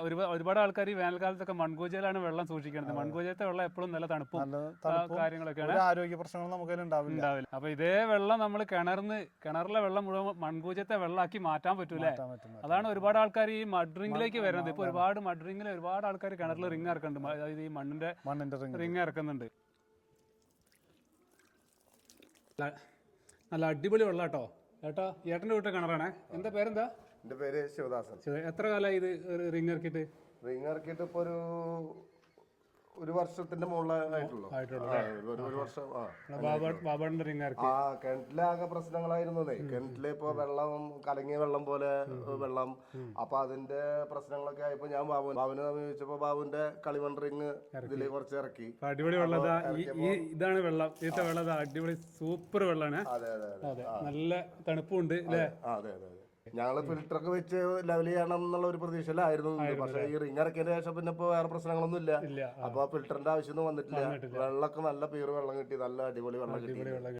ഒരുപാട് ഒരുപാട് ആൾക്കാർ ഈ വേനൽക്കാലത്തൊക്കെ മൺകൂജയിലാണ് വെള്ളം സൂക്ഷിക്കുന്നത്. മൺകൂജത്തെ വെള്ളം എപ്പോഴും നല്ല തണുപ്പും കാര്യങ്ങളൊക്കെയാണ്. ആരോഗ്യ പ്രശ്നങ്ങൾ നമുക്ക് ഉണ്ടാവില്ല. അപ്പൊ ഇതേ വെള്ളം നമ്മൾ കിണറിന്ന് കിണറിലെ വെള്ളം മുഴുവൻ മൺകൂജത്തെ വെള്ളമാക്കി മാറ്റാൻ പറ്റൂലേ അതാണ് ഒരുപാട് ആൾക്കാർ ഈ മഡ്രിങ്ങിലേക്ക് വരുന്നത്. ഇപ്പൊ ഒരുപാട് മഡ്രിങ്ങിൽ ഒരുപാട് ആൾക്കാർ കിണറിൽ റിങ് ഇറക്കുന്നുണ്ട്. അതായത് ഈ മണ്ണിന്റെ മണ്ണിന്റെ റിങ്. ഇറക്കുന്നുണ്ട്. നല്ല- നല്ല അടിപൊളി വെള്ളം കേട്ടോ ഏട്ടാ ഏട്ടന്റെ വീട്ടിൽ കിണറാണേ. എന്താ പേരെന്താ? എന്റെ പേര് ശിവദാസൻ. എത്ര കാലമായി ഇത് റിംഗ് ഇറക്കിയിട്ട്? റിങ് ഇറക്കിയിട്ട് ഇപ്പൊ ഒരു ഒരു വർഷത്തിന്റെ മുകളിലായിട്ടുള്ളൂ. ഒരു വർഷം ആ. ബാബാന്റെ ആ. കിണറ്റിലെ ആകെ പ്രശ്നങ്ങളായിരുന്നേ കിണറ്റിലെ ഇപ്പൊ വെള്ളം കലങ്ങിയ വെള്ളം പോലെ വെള്ളം. അപ്പൊ അതിന്റെ പ്രശ്നങ്ങളൊക്കെ ആയപ്പോ ഞാൻ ബാബു ബാബുവിനെ സമീപിച്ചപ്പോ ബാബുവിന്റെ കളിമൺ റിങ് ഇതിൽ കുറച്ച് ഇറക്കി. അടിപൊളി വെള്ളം ഇതാണ് വെള്ളം. അടിപൊളി സൂപ്പർ വെള്ളമാണ് അതെ അതെ അതെ. അതെ നല്ല തണുപ്പുണ്ട് അല്ലേ? അതെ അതെ അതെ. ഞങ്ങൾ ഫിൽറ്ററൊക്കെ വെച്ച് ലെവൽ ചെയ്യണം എന്നുള്ള ഒരു പ്രതീക്ഷയിലായിരുന്നു. പക്ഷേ ഈ റിങ് ഇറക്കിയതിന് ശേഷം പിന്നെ ഇപ്പൊ വേറെ പ്രശ്നങ്ങളൊന്നും ഇല്ല. അപ്പൊ ഫിൽറ്ററിന്റെ ആവശ്യമൊന്നും വന്നിട്ടില്ല. വെള്ളമൊക്കെ നല്ല പ്യൂർ വെള്ളം കിട്ടി. നല്ല അടിപൊളി വെള്ളം കിട്ടി.